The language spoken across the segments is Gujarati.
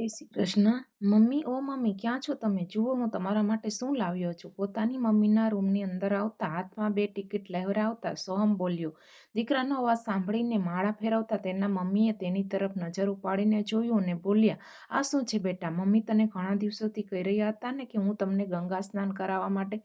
જય શ્રી કૃષ્ણ, મમ્મી, ઓ મમ્મી, ક્યાં છો તમે? જુઓ, હું તમારા માટે શું લાવ્યો છું? પોતાની મમ્મીના રૂમની અંદર આવતા હાથમાં બે ટિકિટ લહેરાવતા સોહમ બોલ્યો, દીકરાનો અવાજ સાંભળીને માળા ફેરવતા તેના મમ્મીએ તેની તરફ નજર ઉપાડીને જોયું અને બોલ્યા, આ શું છે બેટા? મમ્મી તને ઘણા દિવસોથી કહી રહ્યા હતા ને કે હું તમને ગંગા સ્નાન કરાવવા માટે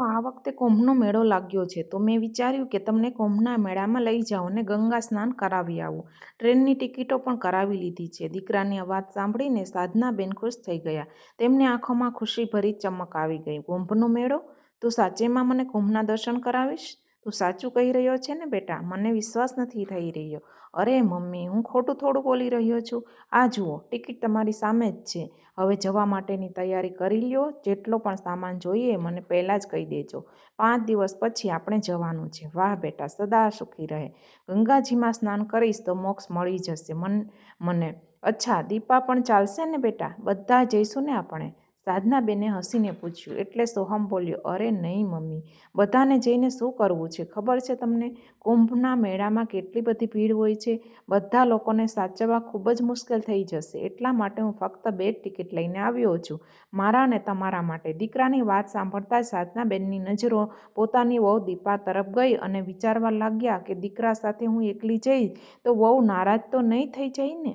આ વખતે કુંભનો મેળો લાગ્યો છે. તો મેં વિચાર્યું કે તમને કુંભના મેળામાં લઈ જાઓ અને ગંગા સ્નાન કરાવી આવું. ટ્રેનની ટિકિટો પણ કરાવી લીધી છે. દીકરાની અવાજ સાંભળીને સાધનાબેન ખુશ થઈ ગયા. તેમની આંખોમાં ખુશીભરી ચમક આવી ગઈ. કુંભનો મેળો? તું સાચેમાં મને કુંભના દર્શન કરાવીશ? તું સાચું કહી રહ્યો છે ને બેટા? મને વિશ્વાસ નથી થઈ રહ્યો. અરે મમ્મી, હું ખોટું થોડું બોલી રહ્યો છું. આ જુઓ, ટિકિટ તમારી સામે જ છે. હવે જવા માટેની તૈયારી કરી લ્યો. જેટલો પણ સામાન જોઈએ મને પહેલાં જ કહી દેજો. પાંચ દિવસ પછી આપણે જવાનું છે. વાહ બેટા, સદા સુખી રહે. ગંગાજીમાં સ્નાન કરીશ તો મોક્ષ મળી જશે. મન, મને, અચ્છા, દીપા પણ ચાલશે ને બેટા? બધા જઈશું ને આપણે? સાધનાબેને હસીને પૂછ્યું, એટલે સોહમ બોલ્યો, અરે નહીં મમ્મી, બધાને જઈને શું કરવું છે? ખબર છે તમને? કુંભના મેળામાં કેટલી બધી ભીડ હોય છે? બધા લોકોને સાચવવા ખૂબ જ મુશ્કેલ થઈ જશે. એટલા માટે હું ફક્ત બે ટિકિટ લઈને આવ્યો છું. મારા અને તમારા માટે. દીકરાની વાત સાંભળતા જ સાધનાબેનની નજરો પોતાની વહુ દીપા તરફ ગઈ અને વિચારવા લાગ્યા કે દીકરા સાથે હું એકલી જઈશ તો વહુ નારાજ તો નહીં થઈ જાય ને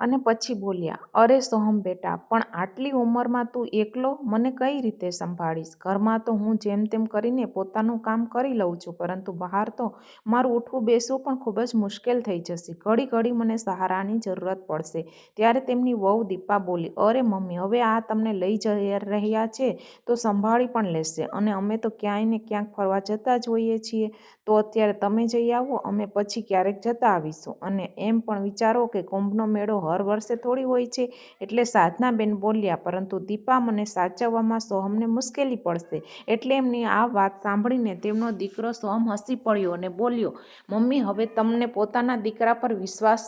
અને પછી બોલ્યા, અરે સોહમ બેટા, પણ આટલી ઉંમરમાં તું એકલો મને કઈ રીતે સંભાળીશ? ઘરમાં તો હું જેમ તેમ કરીને પોતાનું કામ કરી લઉં છું, પરંતુ બહાર તો મારું ઉઠવું બેસવું પણ ખૂબ જ મુશ્કેલ થઈ જશે. ઘડી ઘડી મને સહારાની જરૂરત પડશે. ત્યારે તેમની વહુ દીપા બોલી, અરે મમ્મી, હવે આ તમને લઈ જઈ રહ્યા છે, તો સંભાળી પણ લેશે. અને અમે તો ક્યાંય ને ક્યાંક ફરવા જતા જ હોઈએ છીએ. તો અત્યારે તમે જઈ આવો, અમે પછી ક્યારેક જતા આવીશું. અને એમ પણ વિચારો કે કુંભનો મેળો હર વર્ષે થોડી હોય છે. એટલે સાધનાબેન બોલ્યા, પરંતુ દીપા મને સાચવવામાં સોહમને મુશ્કેલી પડશે. એટલે એમની આ વાત સાંભળીને તેમનો દીકરો સોહમ હસી પડ્યો અને બોલ્યો, મમ્મી, હવે તમને પોતાના દીકરા પર વિશ્વાસ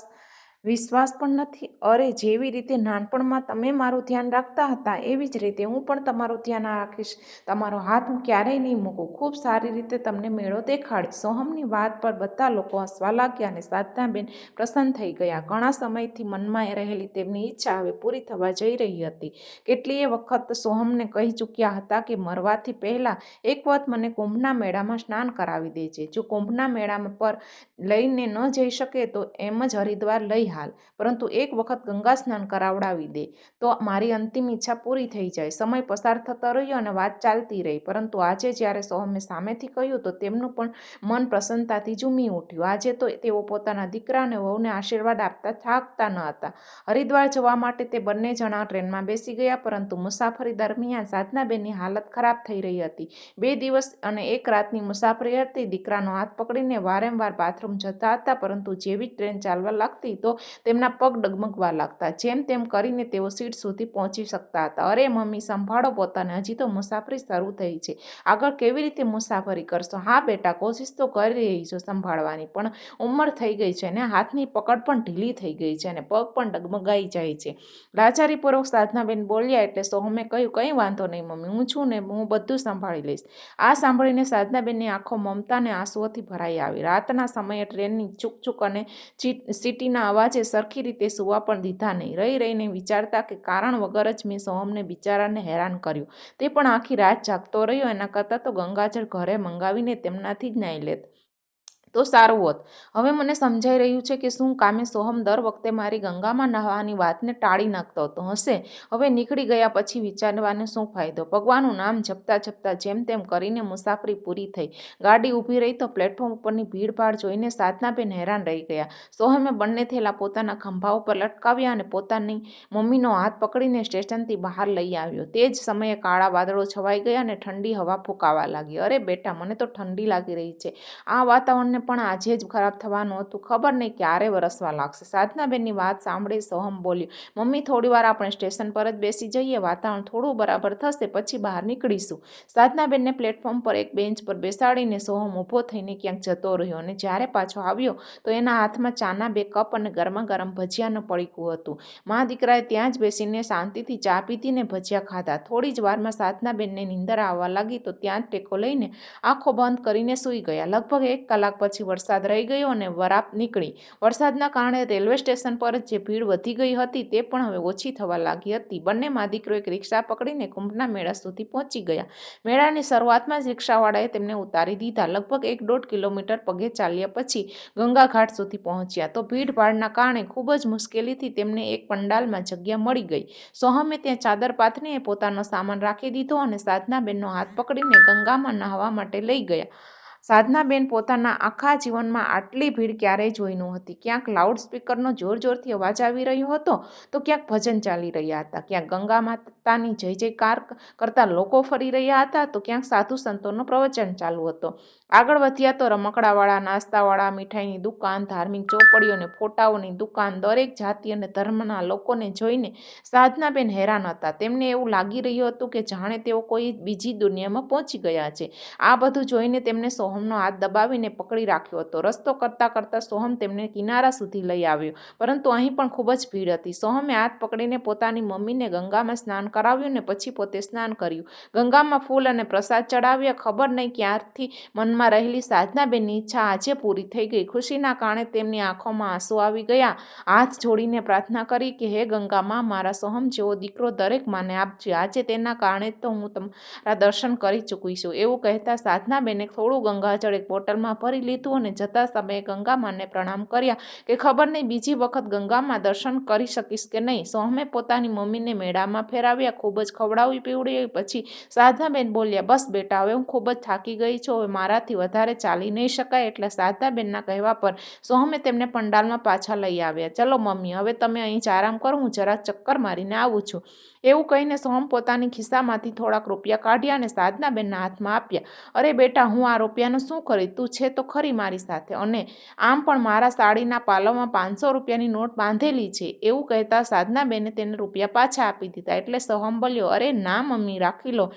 વિશ્વાસ પણ નથી. અરે, જેવી રીતે નાનપણમાં તમે મારું ધ્યાન રાખતા હતા, એવી જ રીતે હું પણ તમારું ધ્યાન રાખીશ. તમારો હાથ હું ક્યારેય નહીં મૂકું. ખૂબ સારી રીતે તમને મેળો દેખાડીશ સોહમની વાત પર બધા લોકો હસવા લાગ્યા અને સાધનાબેન પ્રસન્ન થઈ ગયા. ઘણા સમયથી મનમાં રહેલી તેમની ઈચ્છા હવે પૂરી થવા જઈ રહી હતી. કેટલીય વખત સોહમને કહી ચૂક્યા હતા કે મરવાથી પહેલાં એક વખત મને કુંભના મેળામાં સ્નાન કરાવી દેજે. જો કુંભના મેળામાં પર લઈને ન જઈ શકે તો એમ જ હરિદ્વાર લઈ હાલ. પરંતુ એક વખત ગંગા સ્નાન કરાવડાવી દે, તો મારી અંતિમ ઈચ્છા પૂરી થઈ જાય. સમય પસાર થતો રહ્યો અને વાત ચાલતી રહી. પરંતુ આજે જ્યારે સોહમે સામેથી કહ્યું, તો તેમનું પણ મન પ્રસન્નતાથી ઝૂમી ઉઠ્યું. આજે તો તેઓ પોતાના દીકરા અને વહુને આશીર્વાદ આપતા થાકતા ન હતા. હરિદ્વાર જવા માટે તે બંને જણા ટ્રેનમાં બેસી ગયા, પરંતુ મુસાફરી દરમિયાન સાધનાબેનની હાલત ખરાબ થઈ રહી હતી. બે દિવસ અને એક રાતની મુસાફરી હતી. દીકરાનો હાથ પકડીને વારંવાર બાથરૂમ જતા હતા, પરંતુ જેવી ટ્રેન ચાલવા લાગતી, તો તેમના પગ ડગમગવા લાગતા. જેમ તેમ કરીને તેઓ સીટ સુધી પહોંચી શકતા હતા. અરે, મમ્મી, સંભાળો પોતાને. હજી તો મુસાફરી શરૂ થઈ છે. આગળ કેવી રીતે મુસાફરી કરશો? હા, બેટા, કોશિશ તો કરી રહી છો સંભાળવાની, પણ ઉંમર થઈ ગઈ છે ને હાથની પકડ પણ ઢીલી થઈ ગઈ છે અને પગ પણ ડગમગાઈ જાય છે. લાચારીપૂર્વક સાધનાબેન બોલ્યા એટલે સોહમે કહ્યું, કંઈ વાંધો નહીં, મમ્મી. હું છું ને હું બધું સંભાળી લઈશ. આ સાંભળીને સાધનાબેનની આંખો મમતા અને આંસુઓથી ભરાઈ આવી. રાતના સમયે ટ્રેનની ચૂક અને સીટીના અવાજે સરખી રીતે સુવા પણ દીધા નહીં. રહી રહીને વિચારતા કે કારણ વગર જ મેં સોહમને બિચારાને હેરાન કર્યું. તે પણ આખી રાત જાગતો રહ્યો. એના કરતાં તો ગંગાજળ ઘરે મંગાવીને તેમનાથી જ નાહી લેત. તો સારું હોત. હવે મને સમજાઈ રહ્યું છે કે શું કામે સોહમ દર વખતે મારી ગંગામાં નહાવાની વાતને ટાળી નાખતો હતો હશે? હવે નીકળી ગયા પછી વિચારવાનો શું ફાયદો? ભગવાનનું નામ જપતા જપતા જેમ તેમ કરીને મુસાફરી પૂરી થઈ. ગાડી ઊભી રહી તો પ્લેટફોર્મ ઉપરની ભીડભાડ જોઈને સાધનાબેન હેરાન રહી ગયા. સોહમે બંને થેલા પોતાના ખંભા ઉપર લટકાવ્યા અને પોતાની મમ્મીનો હાથ પકડીને સ્ટેશનથી બહાર લઈ આવ્યો. તે જ સમયે કાળા વાદળો છવાઈ ગયા અને ઠંડી હવા ફૂંકાવા લાગી. અરે બેટા, મને તો ઠંડી લાગી રહી છે. આ વાતાવરણને પણ આજે જ ખરાબ થવાનું હતું. ખબર નહીં ક્યારે વરસવા લાગશે. સાધનાબેનની વાત સાંભળી સોહમ બોલ્યો, મમ્મી, થોડીવાર આપણે સ્ટેશન પર જ બેસી જઈએ, વાતાવરણ થોડું બરાબર થશે, પછી બહાર નીકળીશું. સાધનાબેનને પ્લેટફોર્મ પર એક બેન્ચ પર બેસાડીને સોહમ ઊભો થઈને ક્યાંક જતો રહ્યો અને જ્યારે પાછો આવ્યો, તો એના હાથમાં ચાના બે કપ અને ગરમા ગરમ ભજીયાનું પડીકું હતું. મા, દીકરાએ ત્યાં જ બેસીને શાંતિથી ચા પીધીને ભજીયા ખાધા. થોડી જ વારમાં સાધનાબેનને નીંદર આવવા લાગી, તો ત્યાં જ ટેકો લઈને આંખો બંધ કરીને સૂઈ ગયા. લગભગ એક કલાક પછી પછી વરસાદ રહી ગયો અને વરાપ નીકળી. વરસાદના કારણે રેલવે સ્ટેશન પર જે ભીડ વધી ગઈ હતી તે પણ હવે ઓછી થવા લાગી હતી. બંને માદીકરો એક રિક્ષા પકડીને કુંભના મેળા સુધી પહોંચી ગયા. મેળાની શરૂઆતમાં જ રિક્ષાવાળાએ તેમને ઉતારી દીધા. લગભગ એક દોઢ કિલોમીટર પગે ચાલ્યા પછી ગંગા ઘાટ સુધી પહોંચ્યા. તો ભીડભાડના કારણે ખૂબ જ મુશ્કેલીથી તેમને એક પંડાલમાં જગ્યા મળી ગઈ. સોહમે ત્યાં ચાદર પાથરીને પોતાનો સામાન રાખી દીધો અને સાધનાબેનનો હાથ પકડીને ગંગામાં નહાવા માટે લઈ ગયા. સાધનાબેન પોતાના આખા જીવનમાં આટલી ભીડ ક્યારેય જોઈ નહોતી. ક્યાંક લાઉડ સ્પીકરનો જોર જોરથી અવાજ આવી રહ્યો હતો, તો ક્યાંક ભજન ચાલી રહ્યા હતા. ક્યાંક ગંગા માતાની જય જયકાર કરતા લોકો ફરી રહ્યા હતા, તો ક્યાંક સાધુ સંતોનો પ્રવચન ચાલુ હતો. આગળ વધ્યા તો રમકડાવાળા, નાસ્તાવાળા, મીઠાઈની દુકાન, ધાર્મિક ચોપડીઓને ફોટાઓની દુકાન દરેક જાતિ અને ધર્મના લોકોને જોઈને સાધનાબેન હેરાન હતા. તેમને એવું લાગી રહ્યું હતું કે જાણે તેઓ કોઈ બીજી દુનિયામાં પહોંચી ગયા છે. આ બધું જોઈને તેમને સોહમનો હાથ દબાવીને પકડી રાખ્યો હતો. રસ્તો કરતાં કરતાં સોહમ તેમને કિનારા સુધી લઈ આવ્યો. પરંતુ અહીં પણ ખૂબ જ ભીડ હતી. સોહમે હાથ પકડીને પોતાની મમ્મીને ગંગામાં સ્નાન કરાવ્યું ને પછી પોતે સ્નાન કર્યું. ગંગામાં ફૂલ અને પ્રસાદ ચડાવ્યા. ખબર નહીં ક્યારથી મનમાં રહેલી સાધનાબેનની ઈચ્છા આજે પૂરી થઈ ગઈ. ખુશીના કારણે તેમની આંખોમાં આંસુ આવી ગયા. હાથ જોડીને પ્રાર્થના કરી કે, હે ગંગામાં મારા સોહમ જેવો દીકરો દરેક માને આપજે. આજે તેના કારણે તો હું તમારા દર્શન કરી ચૂકી છું એવું કહેતા સાધનાબેને થોડું ગંગાજળ એક બોટલમાં ભરી લીધું અને જતા સમયે ગંગામાને પ્રણામ કર્યા કે ખબર નહીં બીજી વખત ગંગામાં દર્શન કરી શકીશ કે નહીં. સોહમે પોતાની મમ્મીને મેળામાં ફેરાવ્યા, ખૂબ જ ખવડાવી પીવડી પછી સાધનાબેન બોલ્યા, બસ બેટા, હવે હું ખૂબ જ થાકી ગઈ છું. હવે મારાથી વધારે ચાલી નહીં શકાય. એટલે સાધનાબેનના કહેવા પર સોહમે તેમને પંડાલમાં પાછા લઈ આવ્યા. ચલો મમ્મી, હવે તમે અહીં જ આરામ કરો. હું જરા ચક્કર મારીને આવું છું. એવું કહીને સોહમ પોતાની ખિસ્સામાંથી થોડાક રૂપિયા કાઢ્યા અને સાધનાબેનના હાથમાં આપ્યા. અરે બેટા, હું આ રૂપિયાનું શું કરી? તું છે તો ખરી મારી સાથે. અને આમ પણ મારા સાડીના પાલવમાં પાંચસો રૂપિયાની નોટ બાંધેલી છે. એવું કહેતા સાધનાબેને તેને રૂપિયા પાછા આપી દીધા. એટલે સોહમ બોલ્યો અરે ના, મમ્મી, રાખી લો.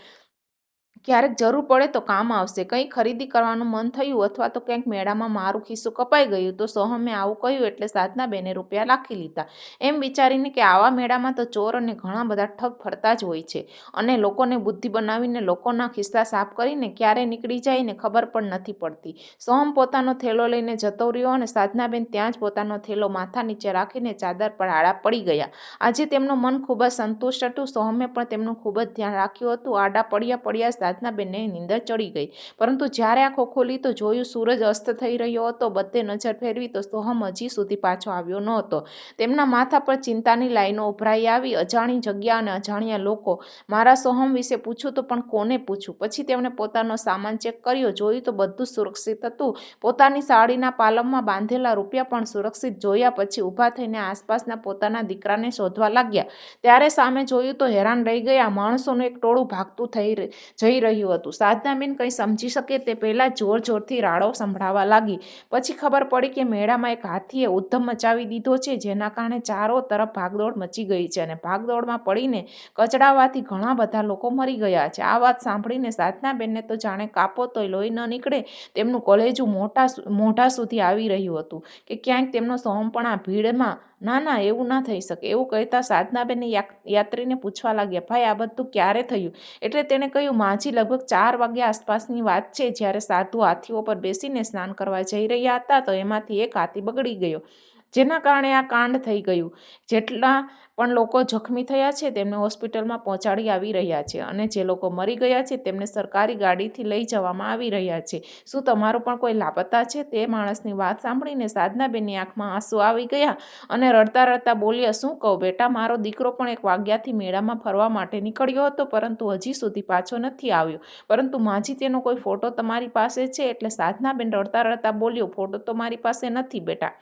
ક્યારેક જરૂર પડે તો કામ આવશે. કંઈ ખરીદી કરવાનું મન થયું અથવા તો ક્યાંક મેળામાં મારું ખિસ્સું કપાઈ ગયું તો સોહમે આવું કહ્યું એટલે સાધનાબેને રૂપિયા લાખી લીધા. એમ વિચારીને કે આવા મેળામાં તો ચોર અને ઘણા બધા ઠગ ફરતા જ હોય છે અને લોકોને બુદ્ધિ બનાવીને લોકોના ખિસ્સા સાફ કરીને ક્યારે નીકળી જાય ને ખબર પણ નથી પડતી. સોહમ પોતાનો થેલો લઈને જતો રહ્યો અને સાધનાબેન ત્યાં જ પોતાનો થેલો માથા નીચે રાખીને ચાદર પર આડા પડી ગયા. આજે તેમનું મન ખૂબ જ સંતુષ્ટ હતું. સોહમે પણ તેમનું ખૂબ જ ધ્યાન રાખ્યું હતું. આડા પડ્યા પડ્યા સાધનાબેનને નિંદર ચડી ગઈ. પરંતુ જ્યારે આંખો ખોલી તો જોયું સૂરજ અસ્ત થઈ રહ્યો હતો, બધે નજર ફેરવી તો સોહમ હજી સુધી પાછો આવ્યો ન હતો તેમના માથા પર ચિંતાની લાઈનો ઉભરાઈ આવી, અજાણી જગ્યા અને અજાણ્યા લોકો. મારા સોહમ વિશે પૂછું તો પણ કોને પૂછું? પછી તેમણે પોતાનો સામાન ચેક કર્યો. જોયું તો બધું સુરક્ષિત હતું. પોતાની સાડીના પાલમમાં બાંધેલા રૂપિયા પણ સુરક્ષિત જોયા પછી ઊભા થઈને આસપાસના પોતાના દીકરાને શોધવા લાગ્યા. ત્યારે સામે જોયું તો હેરાન રહી ગયા. માણસોનું એક ટોળું ભાગતું થઈ જઈ રહ્યું હતું. સાધનાબેન કંઈ સમજી શકે તે પહેલાં જોર જોરથી રાડો સંભળાવા લાગી. પછી ખબર પડી કે મેળામાં એક હાથીએ ઉદ્ધમ મચાવી દીધો છે, જેના કારણે ચારો તરફ ભાગદોડ મચી ગઈ છે અને ભાગદોડમાં પડીને કચડાવાથી ઘણા બધા લોકો મરી ગયા છે. આ વાત સાંભળીને સાધનાબેનને તો જાણે કાપો તોય લોહી ન નીકળે તેમનું કોલેજું મોટા મોઢા સુધી આવી રહ્યું હતું કે ક્યાંક તેમનો સોમ પણ આ ભીડમાં ના ના, એવું ના થઈ શકે. એવું કહેતા સાધનાબેન યાત્રીને પૂછવા લાગ્યા, ભાઈ, આ બધું ક્યારે થયું? એટલે તેણે કહ્યું, માજી લગભગ ચાર વાગ્યા આસપાસની વાત છે. જ્યારે સાધુ હાથીઓ પર બેસીને સ્નાન કરવા જઈ રહ્યા હતા તો એમાંથી એક હાથી બગડી ગયો. જેના કારણે આ કાંડ થઈ ગયું. જેટલા પણ લોકો જખમી થયા છે, તેમને હોસ્પિટલમાં પહોંચાડી આવી રહ્યા છે અને જે લોકો મરી ગયા છે, તેમને સરકારી ગાડીથી લઈ જવામાં આવી રહ્યા છે. શું તમારો પણ કોઈ લાપતા છે? તે માણસની વાત સાંભળીને સાધનાબેનની આંખમાં આંસુ આવી ગયા અને રડતા રડતા બોલ્યા, શું કહું બેટા, મારો દીકરો પણ એક વાગ્યાથી મેળામાં ફરવા માટે નીકળ્યો હતો, પરંતુ હજી સુધી પાછો નથી આવ્યો. પરંતુ માજી તેનો કોઈ ફોટો તમારી પાસે છે? એટલે સાધનાબેન રડતા રડતા બોલ્યો, ફોટો તો મારી પાસે નથી બેટા.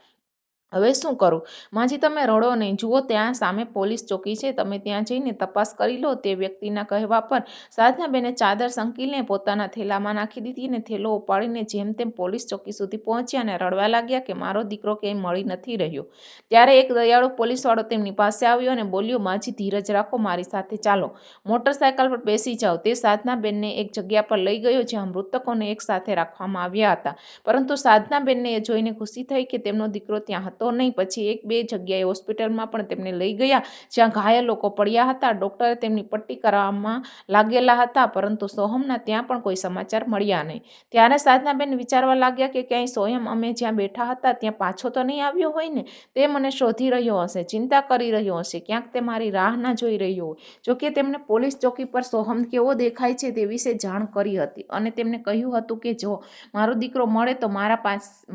હવે શું કરું? માજી તમે રડો નહીં. જુઓ, ત્યાં સામે પોલીસ ચોકી છે. તમે ત્યાં જઈને તપાસ કરી લો તે વ્યક્તિના કહેવા પર. સાધનાબેને ચાદર સંકીને પોતાના થેલામાં નાખી દીધી અને થેલો ઉપાડીને જેમ તેમ પોલીસ ચોકી સુધી પહોંચ્યા અને રડવા લાગ્યા કે મારો દીકરો ક્યાંય મળી નથી રહ્યો. ત્યારે એક દયાળુ પોલીસવાળો તેમની પાસે આવ્યો અને બોલ્યો, માજી, ધીરજ રાખો, મારી સાથે ચાલો. મોટરસાયકલ પર બેસી જાઓ. તે સાધનાબેનને એક જગ્યા પર લઈ ગયો જ્યાં મૃતકોને એક સાથે રાખવામાં આવ્યા હતા. પરંતુ સાધનાબેનને એ જોઈને ખુશી થઈ કે તેમનો દીકરો ત્યાં હતો હતો નહીં, પછી એક બે જગ્યાએ હોસ્પિટલમાં પણ તેમને લઈ ગયા. જ્યાં ઘાયલ લોકો પડ્યા હતા. ડૉક્ટરે તેમની પટ્ટી કરાવવામાં લાગેલા હતા, પરંતુ સોહમના ત્યાં પણ કોઈ સમાચાર મળ્યા નહીં. ત્યારે સાધનાબેન વિચારવા લાગ્યા કે ક્યાંય સોયમ અમે જ્યાં બેઠા હતા, ત્યાં પાછો તો નહીં આવ્યો હોય ને? તે મને શોધી રહ્યો હશે, ચિંતા કરી રહ્યો હશે. ક્યાંક તે મારી રાહ ના જોઈ રહ્યો હોય. જોકે તેમણે પોલીસ ચોકી પર સોહમ કેવો દેખાય છે તે વિશે જાણ કરી હતી. અને તેમને કહ્યું હતું કે જો મારો દીકરો મળે તો મારા પાસ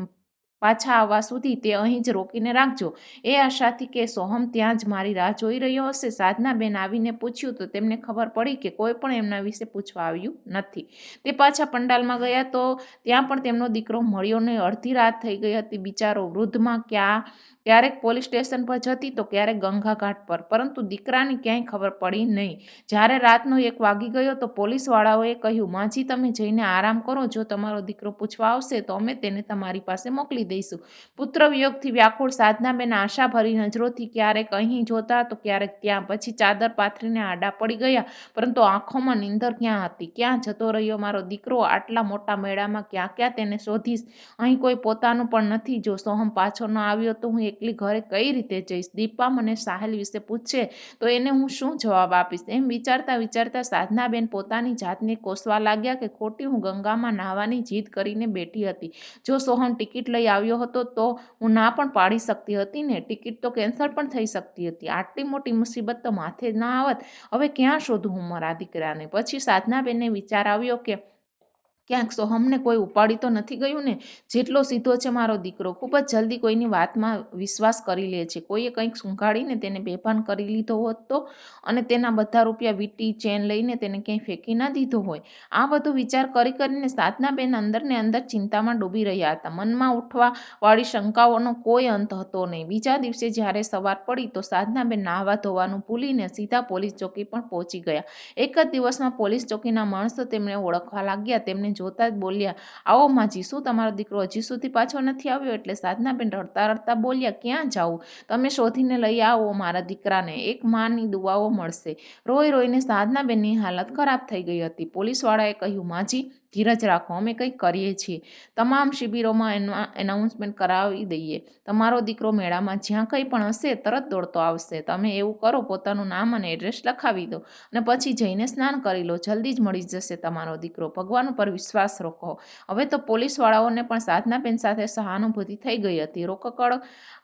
પાછા આવવા સુધી તે અહીં જ રોકીને રાખજો. એ આશાથી કે સોહમ ત્યાં જ મારી રાહ જોઈ રહ્યો હશે. સાધનાબેન આવીને પૂછ્યું તો તેમને ખબર પડી કે કોઈ પણ એમના વિશે પૂછવા આવ્યું નથી. તે પાછા પંડાલમાં ગયા તો ત્યાં પણ તેમનો દીકરો મળ્યો નહીં. અડધી રાત થઈ ગઈ હતી. બિચારો વૃદ્ધમાં ક્યાં, ક્યારેક પોલીસ સ્ટેશન પર જતી તો ક્યારેક ગંગાઘાટ પર. પરંતુ દીકરાની ક્યાંય ખબર પડી નહીં. જ્યારે રાતનો એક વાગી ગયો તો પોલીસવાળાઓએ કહ્યું, માજી, તમે જઈને આરામ કરો. જો તમારો દીકરો પૂછવા આવશે તો અમે તેને તમારી પાસે મોકલી દઈશું. પુત્ર વિયોગથી વ્યાકુળ સાધનાબેન આશાભરી નજરોથી ક્યારેક અહીં જોતા તો ક્યારેક ત્યાં. પછી ચાદર પાથરીને આડા પડી ગયા, પરંતુ આંખોમાં નીંદર ક્યાં હતી? ક્યાં જતો રહ્યો મારો દીકરો? આટલા મોટા મેળામાં ક્યાં ક્યાં તેને શોધીશ? અહીં કોઈ પોતાનું પણ નથી. જો સોહમ પાછો ન આવ્યો તો હું એકલી ઘરે કઈ રીતે જઈશ? દીપા મને સાહેલ વિશે પૂછશે તો એને હું શું જવાબ આપીશ? એમ વિચારતા વિચારતા સાધનાબેન પોતાની જાતને કોસવા લાગ્યા કે ખોટી હું ગંગામાં નાહવાની જીદ કરીને બેઠી હતી. જો સોહમ ટિકિટ લઈ આવ્યો હતો તો હું ના પણ પાડી શકતી હતી ને. ટિકિટ તો કેન્સલ પણ થઈ શકતી હતી. આટલી મોટી મુસીબત તો માથે ના આવત. હવે ક્યાં શોધું હું મારા દીકરાને? પછી સાધનાબેનને વિચાર આવ્યો કે ક્યાંક સોહમને કોઈ ઉપાડી તો નથી ગયું ને? જેટલો સીધો છે મારો દીકરો. ખૂબ જ જલ્દી કોઈની વાતમાં વિશ્વાસ કરી લે છે. કોઈએ કંઈક સૂંઘાડીને તેને બેભાન કરી લીધો હોત તો? અને તેના બધા રૂપિયા વીટી, ચેન લઈને તેને ક્યાંય ફેંકી ના દીધો હોય? આ બધું વિચાર કરી કરીને સાધનાબેન અંદરને અંદર ચિંતામાં ડૂબી રહ્યા હતા. મનમાં ઉઠવાવાળી શંકાઓનો કોઈ અંત હતો નહીં. બીજા દિવસે જ્યારે સવાર પડી તો સાધનાબેન નાહવા ધોવાનું ભૂલીને સીધા પોલીસ ચોકી પણ પહોંચી ગયા. એક જ દિવસમાં પોલીસ ચોકીના માણસો તેમને ઓળખવા લાગ્યા. તેમને જોતા જ બોલ્યા, આવો માજી શું તમારો દીકરો હજી સુધી પાછો નથી આવ્યો એટલે સાધનાબેન રડતા રડતા બોલ્યા, ક્યાં જાઉં? તમે શોધીને લઈ આવો મારા દીકરાને, એક માની દુઆઓ મળશે. રોઈ રોઈને સાધનાબેનની હાલત ખરાબ થઈ ગઈ હતી. પોલીસવાળાએ કહ્યું, માજી ધીરજ રાખો. અમે કંઈક કરીએ છીએ. તમામ શિબિરોમાં એનાઉન્સમેન્ટ કરાવી દઈએ. તમારો દીકરો મેળામાં જ્યાં કંઈ પણ હશે, તરત દોડતો આવશે. તમે એવું કરો, પોતાનું નામ અને એડ્રેસ લખાવી દો અને પછી જઈને સ્નાન કરી લો. જલ્દી જ મળી જશે તમારો દીકરો. ભગવાન ઉપર વિશ્વાસ રોકો. હવે તો પોલીસવાળાઓને પણ સાધનાબેન સાથે સહાનુભૂતિ થઈ ગઈ હતી. રોકકડ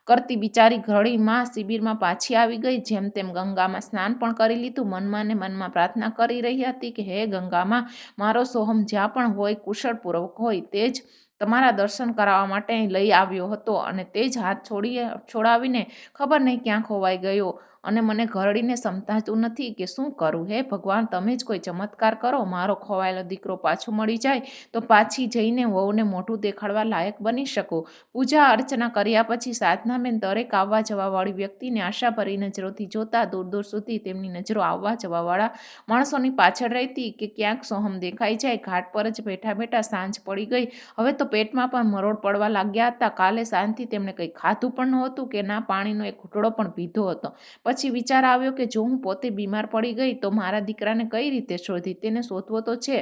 કરતી બિચારી ઘડી માં શિબિરમાં પાછી આવી ગઈ, જેમ તેમ ગંગામાં સ્નાન પણ કરી લીધું. મનમાં ને મનમાં પ્રાર્થના કરી રહી હતી કે, હે ગંગામાં, મારો સોહમ જ્યાં પણ હોય, કુશળપૂર્વક હોય, તે જ તમારા દર્શન કરાવવા માટે લઈ આવ્યો હતો અને તે જ હાથ છોડી છોડાવીને ખબર નહીં ક્યાં ખોવાઈ ગયો. અને મને ઘરડીને સમજાતું નથી કે શું કરું, હે ભગવાન, તમે જ કોઈ ચમત્કાર કરો, મારો ખોવાયેલો દીકરો પાછો મળી જાય તો પાછી જઈને વહુને મોઢું દેખાડવા લાયક બની શકું. પૂજા અર્ચના કર્યા પછી સાધનાબેન દરેક આવવા જવાવાળી વ્યક્તિને આશાભરી નજરોથી જોતા દૂર દૂર સુધી તેમની નજરો આવવા જવાવાળા માણસોની પાછળ રહેતી કે ક્યાંક સોહમ દેખાઈ જાય, ઘાટ પર જ બેઠા બેઠા સાંજ પડી ગઈ. હવે તો પેટમાં પણ મરોડ પડવા લાગ્યા હતા. કાલે સાંજથી તેમણે કંઈ ખાધું પણ નહોતું કે ના, પાણીનો એક ઘૂંટડો પણ પીધો હતો. પછી વિચાર આવ્યો કે જો હું પોતે બીમાર પડી ગઈ તો મારા દીકરાને કઈ રીતે શોધી? તેને શોધવો તો છે.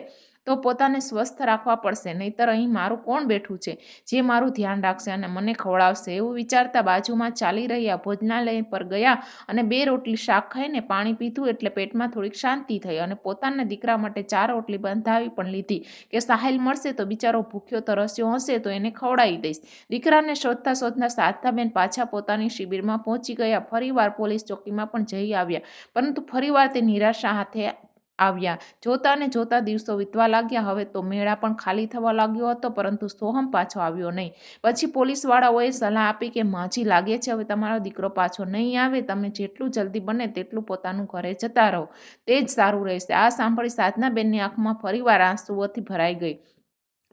તો પોતાને સ્વસ્થ રાખવા પડશે, નહીતર અહીં મારું કોણ બેઠું છે? જે મારું ધ્યાન રાખશે અને મને ખવડાવશે, એવું વિચારતા બાજુમાં ચાલી રહ્યા ભોજનાલય પર ગયા અને બે રોટલી શાક ખાઈને પાણી પીધું એટલે પેટમાં થોડીક શાંતિ થઈ અને પોતાના દીકરા માટે ચાર રોટલી બંધાવી પણ લીધી કે સાહેલ મળશે તો બિચારો ભૂખ્યો તરસ્યો હશે તો એને ખવડાવી દઈશ. દીકરાને શોધતા શોધતા સાધતાબેન પાછા પોતાની શિબિરમાં પહોંચી ગયા. ફરીવાર પોલીસ ચોકીમાં પણ જઈ આવ્યા. પરંતુ ફરીવાર તે નિરાશા હાથે આવ્યા. જોતા ને જોતા દિવસો વીતવા લાગ્યા. હવે તો મેળા પણ ખાલી થવા લાગ્યો હતો, પરંતુ સોહમ પાછો આવ્યો નહીં. પછી પોલીસવાળાઓએ સલાહ આપી કે માજી લાગે છે, હવે તમારો દીકરો પાછો નહીં આવે. તમે જેટલું જલ્દી બને તેટલું પોતાનું ઘરે જતા રહો. તે જ સારું રહેશે. આ સાંભળી સાધનાબેનની આંખમાં ફરીવાર આંસુઓથી ભરાઈ ગઈ.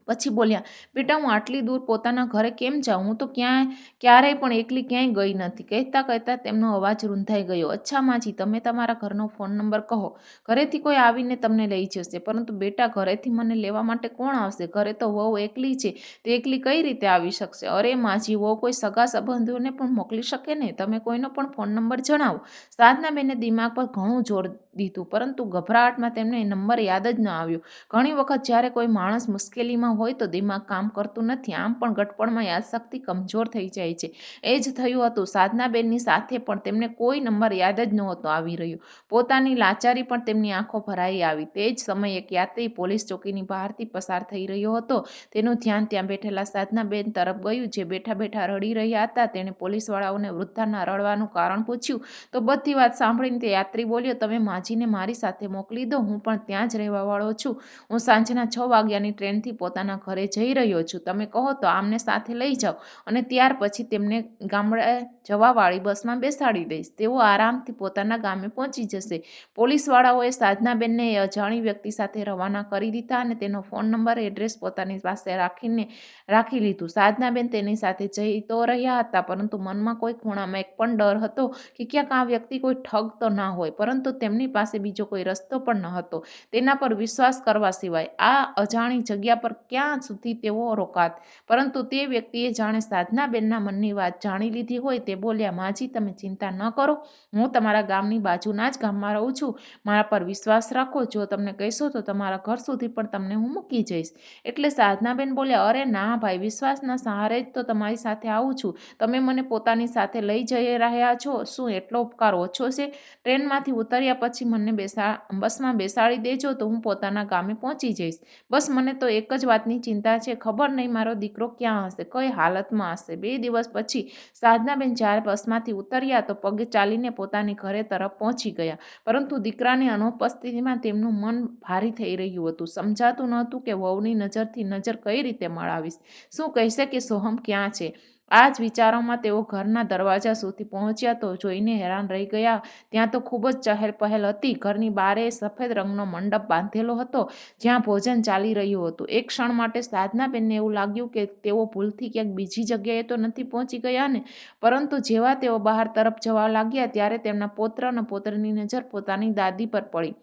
પછી બોલ્યા, બેટા, હું આટલી દૂર પોતાના ઘરે કેમ જાઉં? હું તો ક્યાંય, ક્યારેય પણ એકલી ક્યાંય ગઈ નથી. કહેતા કહેતા તેમનો અવાજ રૂંધાઈ ગયો. અચ્છા, માજી, તમે તમારા ઘરનો ફોન નંબર કહો. ઘરેથી કોઈ આવીને તમને લઈ જશે. પરંતુ બેટા, ઘરેથી મને લેવા માટે કોણ આવશે? ઘરે તો વહુ એકલી છે. તે એકલી કઈ રીતે આવી શકશે? અરે, માજી, વહુ કોઈ સગા સંબંધીઓને પણ મોકલી શકે ને? તમે કોઈનો પણ ફોન નંબર જણાવો. સાધનાબેને દિમાગ પર ઘણું જોર દીધું, પરંતુ ગભરાટમાં તેમને નંબર યાદ જ ન આવ્યો. ઘણી વખત જ્યારે કોઈ માણસ મુશ્કેલીમાં હોય તો દિમાગ કામ કરતું નથી. આમ પણ ગટપણમાં યાદશક્તિ કમજોર થઈ જાય છે. એ જ થયું હતું. સાધનાબેનની સાથે પણ તેમને કોઈ નંબર યાદ જ નહોતો આવી રહ્યો. પોતાની લાચારી પણ તેમની આંખો ભરાઈ આવી. તે જ સમયે એક યાત્રી પોલીસ ચોકીની બહારથી પસાર થઈ રહ્યો હતો. તેનું ધ્યાન ત્યાં બેઠેલા સાધનાબેન તરફ ગયું. જે બેઠા બેઠા રડી રહ્યા હતા, તેણે પોલીસવાળાઓને વૃદ્ધાના રડવાનું કારણ પૂછ્યું. તો બધી વાત સાંભળીને તે યાત્રી બોલ્યો, તમે માજીને મારી સાથે મોકલી દો. હું પણ ત્યાં જ રહેવાવાળો છું. હું સાંજના છ વાગ્યાની ટ્રેનથી પોતાના ઘરે જઈ રહ્યો છું. તમે કહો તો આમને સાથે લઈ જાઓ અને ત્યાર પછી તેમને ગામડે જવાવાળી બસમાં બેસાડી દઈશ. તેઓ આરામથી પોતાના ગામે પહોંચી જશે. પોલીસવાળાઓએ સાધનાબેનને અજાણી વ્યક્તિ સાથે રવાના કરી દીધા અને તેનો ફોન નંબર, એડ્રેસ પોતાની પાસે રાખીને રાખી લીધું. સાધનાબેન તેની સાથે જઈ તો રહ્યા હતા, પરંતુ મનમાં કોઈ ખૂણામાં એક પણ ડર હતો કે ક્યાંક આ વ્યક્તિ કોઈ ઠગ તો ના હોય, પરંતુ તેમની પાસે બીજો કોઈ રસ્તો પણ ન હતો તેના પર વિશ્વાસ કરવા સિવાય આ અજાણી જગ્યા પર ક્યાં સુધી તેઓ રોકાત? પરંતુ તે વ્યક્તિએ જાણે સાધનાબેનના મનની વાત જાણી લીધી હોય તે બોલ્યા, માજી, તમે ચિંતા ન કરો. હું તમારા ગામની બાજુના જ ગામમાં રહું છું. મારા પર વિશ્વાસ રાખો. જો તમને કહેશો તો તમારા ઘર સુધી પણ તમને હું મૂકી જઈશ. એટલે સાધનાબેન બોલ્યા, અરે ના ભાઈ, વિશ્વાસના સહારે જ તો તમારી સાથે આવું છું. તમે મને પોતાની સાથે લઈ જઈ રહ્યા છો. શું એટલો ઉપકાર ઓછો છે? ટ્રેનમાંથી ઉતર્યા પછી મને બેસા, બસમાં બેસાડી દેજો તો હું પોતાના ગામે પહોંચી જઈશ. બસ, મને તો એક જ વાતની ચિંતા છે. ખબર નહીં મારો દીકરો ક્યાં હશે, કઈ હાલતમાં હશે. બે દિવસ પછી સાધનાબેન જ્યારે બસમાંથી ઉતર્યા તો પગે ચાલીને પોતાની ઘરે તરફ પહોંચી ગયા. પરંતુ દીકરાની અનુપસ્થિતિમાં તેમનું મન ભારી થઈ રહ્યું હતું. સમજાતું નહોતું કે વહુની નજરથી નજર કઈ રીતે મળાવીશ? શું કહેશે કે સોહમ ક્યાં છે? આ જ વિચારોમાં તેઓ ઘરના દરવાજા સુધી પહોંચ્યા તો જોઈને હેરાન રહી ગયા. ત્યાં તો ખૂબ જ ચહેલ પહેલ હતી. ઘરની બારે સફેદ રંગનો મંડપ બાંધેલો હતો, જ્યાં ભોજન ચાલી રહ્યું હતું. એક ક્ષણ માટે સાધનાબેનને એવું લાગ્યું કે તેઓ ભૂલથી ક્યાંક બીજી જગ્યાએ તો નથી પહોંચી ગયા ને. પરંતુ જેવા તેઓ બહાર તરફ જવા લાગ્યા, ત્યારે તેમના પોત્ર અને પોત્રની નજર પોતાની દાદી પર પડી.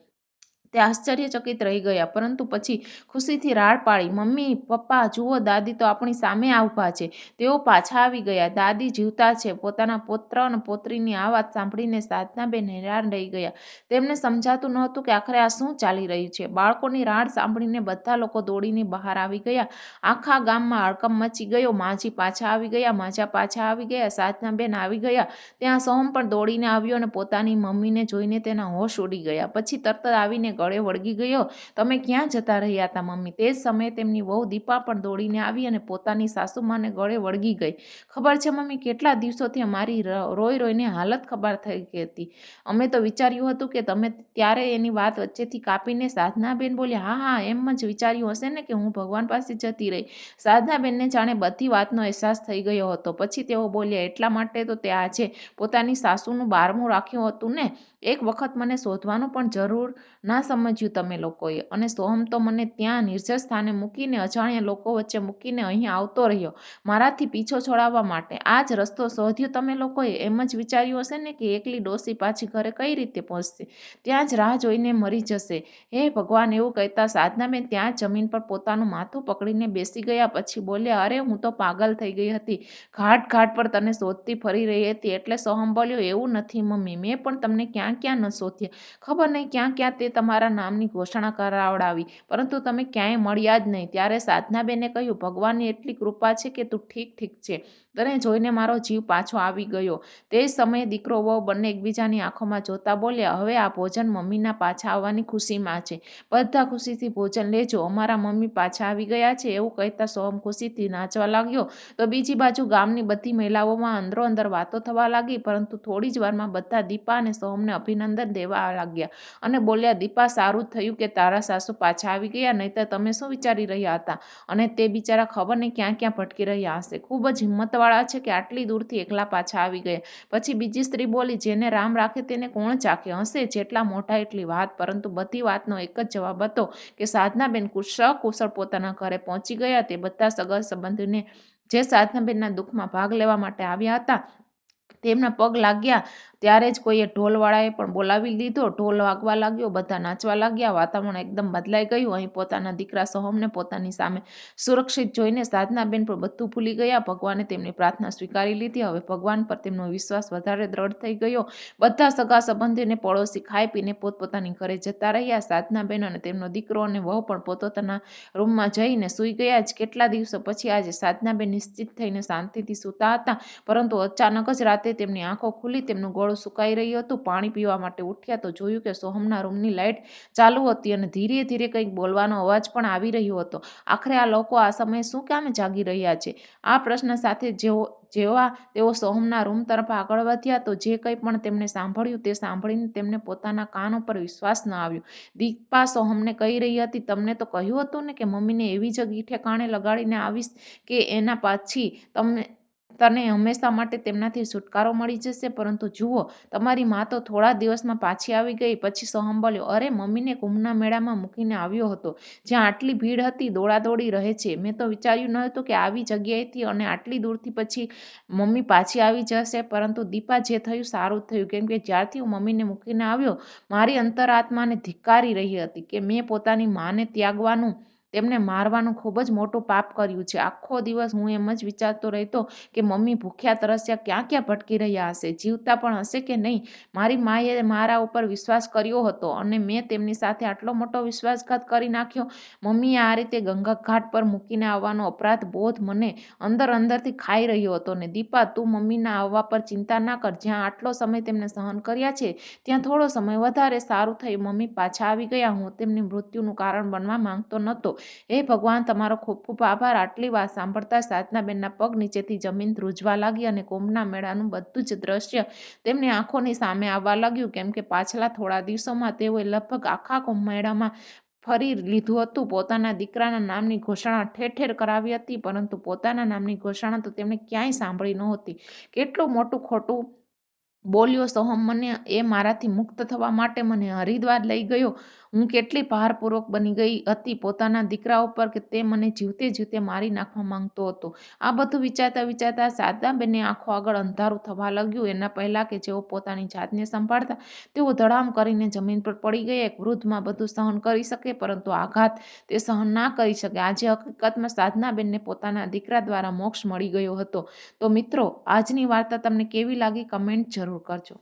તે આશ્ચર્યચકિત રહી ગયા. પરંતુ પછી ખુશીથી રાડ પાડી, મમ્મી, પપ્પા, જુઓ, દાદી તો આપણી સામે આવભા છે. તેઓ પાછા આવી ગયા. દાદી જીવતા છે. પોતાના પુત્ર અને પોત્રીની આ વાત સાંભળીને સાધનાબેન હેરાન રહી ગયા. તેમને સમજાતું નહોતું કે આખરે આ શું ચાલી રહ્યું છે. બાળકોની રાડ સાંભળીને બધા લોકો દોડીને બહાર આવી ગયા. આખા ગામમાં હડકમ મચી ગયો. માજી પાછા આવી ગયા, માજા પાછા આવી ગયા, સાધનાબેન આવી ગયા. ત્યાં સોમ પણ દોડીને આવ્યો અને પોતાની મમ્મીને જોઈને તેના હોશ ઉડી ગયા. પછી તરત આવીને ગળે વળગી ગયો. તમે ક્યાં જતા રહ્યા હતા મમ્મી? તે જ સમયે તેમની વહુ દીપા પણ દોડીને આવી અને પોતાની સાસુમાને ગળે વળગી ગઈ. ખબર છે, મમ્મી, કેટલા દિવસોથી અમારી રોઈ રોઈને હાલત ખબર થઈ ગઈ હતી. અમે તો વિચાર્યું હતું કે તમે ત્યારે એની વાત વચ્ચેથી કાપીને સાધનાબેન બોલ્યા, હા હા, એમ જ વિચાર્યું હશે ને કે હું ભગવાન પાસે જતી રહી. સાધનાબેનને જાણે બધી વાતનો અહેસાસ થઈ ગયો હતો. પછી તેઓ બોલ્યા, એટલા માટે તો તે આજે પોતાની સાસુનું બારમું રાખ્યું હતું ને. એક વખત મને શોધવાનું પણ જરૂર ના સમજ્યું તમે લોકોએ. અને સોહમ તો મને ત્યાં નિર્જર સ્થાને મૂકીને અજાણ્યા લોકો વચ્ચે મૂકીને અહીં આવતો રહ્યો, મારાથી પીછો છોડાવવા માટે. આ જ રસ્તો શોધ્યો તમે લોકોએ. એમ જ વિચાર્યું હશે ને કે એકલી ડોસી પાછી ઘરે કઈ રીતે પહોંચશે? ત્યાં જ રાહ જોઈને મરી જશે. હે ભગવાન, એવું કહેતા સાધનાબેન ત્યાં જમીન પર પોતાનું માથું પકડીને બેસી ગયા પછી બોલ્યા, અરે, હું તો પાગલ થઈ ગઈ હતી. ઘાટ ઘાટ પર તને શોધતી ફરી રહી હતી. એટલે સોહમ બોલ્યો, એવું નથી મમ્મી. મેં પણ તમને ક્યાં ક્યાં ન શોધ્યા. ખબર નહીં ક્યાં ક્યાં તે તમારા નામની ઘોષણા કરાવડાવી. પરંતુ તમે ક્યાંય મળ્યા જ નહીં. ત્યારે સાધનાબેને કહ્યું, ભગવાનની એટલી કૃપા છે કે તું ઠીક ઠીક છે. તને જોઈને મારો જીવ પાછો આવી ગયો. તે સમયે દીકરો વહુ બંને એકબીજાની આંખોમાં જોતા બોલ્યા, હવે આ ભોજન મમ્મીના પાછા આવવાની ખુશીમાં છે. બધા ખુશીથી ભોજન લેજો. અમારા મમ્મી પાછા આવી ગયા છે. એવું કહેતા સોહમ ખુશીથી નાચવા લાગ્યો. તો બીજી બાજુ ગામની બધી મહિલાઓમાં અંદરો અંદર વાતો થવા લાગી, પરંતુ થોડી જ વારમાં બધા દીપા અને સોહમને અભિનંદન દેવા લાગ્યા અને બોલ્યા, દીપા, સારું થયું કે તારા સાસુ પાછા આવી ગયા, નહીંતર તમે શું વિચારી રહ્યા હતા? અને તે બિચારા ખબર નહીં ક્યાં ક્યાં ભટકી રહ્યા હશે? ખૂબ જ હિંમતવાળા વાળા છે કે આટલી દૂરથી એકલા પાછા આવી ગયા. પછી બીજી સ્ત્રી બોલી, જેને રામ રાખે તેને કોણ ચાખે? હશે જેટલા મોટા એટલી વાત. પરંતુ બધી વાતનો એક જ જવાબ હતો કે સાધનાબેન સકુશળ પોતાના ઘરે પહોંચી ગયા. તે બધા સગા સંબંધીને જે સાધનાબેનના દુઃખમાં ભાગ લેવા માટે આવ્યા હતા તેમના પગ લાગ્યા. ત્યારે જ કોઈએ ઢોલવાળાએ પણ બોલાવી લીધો. ઢોલ વાગવા લાગ્યો, બધા નાચવા લાગ્યા. વાતાવરણ એકદમ બદલાઈ ગયું. અહીં પોતાના દીકરા સોહમને પોતાની સામે સુરક્ષિત જોઈને સાધનાબેન પણ બધું ભૂલી ગયા. ભગવાને તેમની પ્રાર્થના સ્વીકારી લીધી. હવે ભગવાન પર તેમનો વિશ્વાસ વધારે દ્રઢ થઈ ગયો. બધા સગા સંબંધીને પડોશી ખાઈ પીને પોતપોતાની ઘરે જતા રહ્યા. સાધનાબેન અને તેમનો દીકરો અને વહુ પણ પોતપોતાના રૂમમાં જઈને સૂઈ ગયા જ. કેટલા દિવસો પછી આજે સાધનાબેન નિશ્ચિત થઈને શાંતિથી સૂતા હતા. પરંતુ અચાનક જ રાતે તેમની આંખો ખુલી. તેમનું ગળું સુકાઈ રહ્યું હતું, પાણી પીવા માટે ઉઠ્યા તો જોયું કે સોહમના રૂમની લાઇટ ચાલુ હતી અને ધીરે ધીરે કંઈક બોલવાનો અવાજ પણ આવી રહ્યો હતો. આખરે આ લોકો આ સમયે શું કામ જાગી રહ્યા છે? આ પ્રશ્ન સાથે જેઓ, જેવા તેઓ સોહમના રૂમ તરફ આગળ વધ્યા તો જે કંઈ પણ તેમણે સાંભળ્યું તે સાંભળીને તેમને પોતાના કાન ઉપર વિશ્વાસ ન આવ્યો. દીપા સોહમને કહી રહી હતી, તમને તો કહ્યું હતું ને કે મમ્મીને એવી જગ્યા ઠેકાણે લગાડીને આવીશ કે એના પાછી તમને તને હંમેશા માટે તેમનાથી છુટકારો મળી જશે. પરંતુ જુઓ, તમારી મા તો થોડા દિવસમાં પાછી આવી ગઈ, પછી સોહમ અરે, મમ્મીને કુંભના મેળામાં મૂકીને આવ્યો હતો, જ્યાં આટલી ભીડ હતી, દોડાદોડી રહે છે. મેં તો વિચાર્યું ન હતું કે આવી જગ્યાએથી અને આટલી દૂરથી પછી મમ્મી પાછી આવી જશે. પરંતુ દીપા, જે થયું સારું થયું. કેમ કે જ્યારથી હું મમ્મીને મૂકીને આવ્યો, મારી અંતરાત્માને ધિક્કારી રહી હતી કે મેં પોતાની માને ત્યાગવાનું તેમને મારવાનું ખૂબ જ મોટું પાપ કર્યું છે. આખો દિવસ હું એમ જ વિચારતો રહેતો કે મમ્મી ભૂખ્યા તરસ્યા ક્યાં ક્યાં ભટકી રહ્યા હશે? જીવતા પણ હશે કે નહીં? મારી માએ મારા ઉપર વિશ્વાસ કર્યો હતો અને મેં તેમની સાથે આટલો મોટો વિશ્વાસઘાત કરી નાખ્યો. મમ્મીએ આ રીતે ગંગા ઘાટ પર મૂકીને આવવાનો અપરાધ બોધ મને અંદર અંદરથી ખાઈ રહ્યો હતો ને, દીપા, તું મમ્મીના આવવા પર ચિંતા ના કર. જ્યાં આટલો સમય તેમને સહન કર્યા છે, ત્યાં થોડો સમય વધારે સારું થયું. મમ્મી પાછા આવી ગયા. હું તેમની મૃત્યુનું કારણ બનવા માંગતો નહોતો. હે ભગવાન તમારો ખૂબ આભાર. આટલી વાત સાંભળતા સાધનાબેનના પગ નીચેથી જમીન ધ્રુજવા લાગી અને કુંભના મેળાનું બધું જ દ્રશ્ય તેમની આંખોની સામે આવવા લાગ્યું. કેમ કે પાછલા થોડા દિવસોમાં તેઓએ લગભગ આખા કુંભ મેળામાં ફરી લીધું હતું. પોતાના દીકરાના નામની ઘોષણા ઠેર ઠેર કરાવી હતી, પરંતુ પોતાના નામની ઘોષણા તો તેમણે ક્યાંય સાંભળી નહોતી. કેટલું મોટું ખોટું બોલ્યો સોહમ મને એ મારાથી મુક્ત થવા માટે મને હરિદ્વાર લઈ ગયો. હું કેટલી ભારપૂર્વક બની ગઈ હતી પોતાના દીકરા ઉપર કે તે મને જીવતે જીવતે મારી નાખવા માંગતો હતો. આ બધું વિચારતા વિચારતા સાદાબેનની આંખો આગળ અંધારું થવા લાગ્યું. એના પહેલાં કે જેઓ પોતાની જાતને સંભાળતા, તેઓ ધડામ કરીને જમીન પર પડી ગયા. એક વૃદ્ધમાં બધું સહન કરી શકે, પરંતુ આઘાત તે સહન ના કરી શકે. આજે હકીકતમાં સાધનાબેનને પોતાના દીકરા દ્વારા મોક્ષ મળી ગયો હતો. તો મિત્રો, આજની વાર્તા તમને કેવી લાગી કમેન્ટ જરૂર કરજો.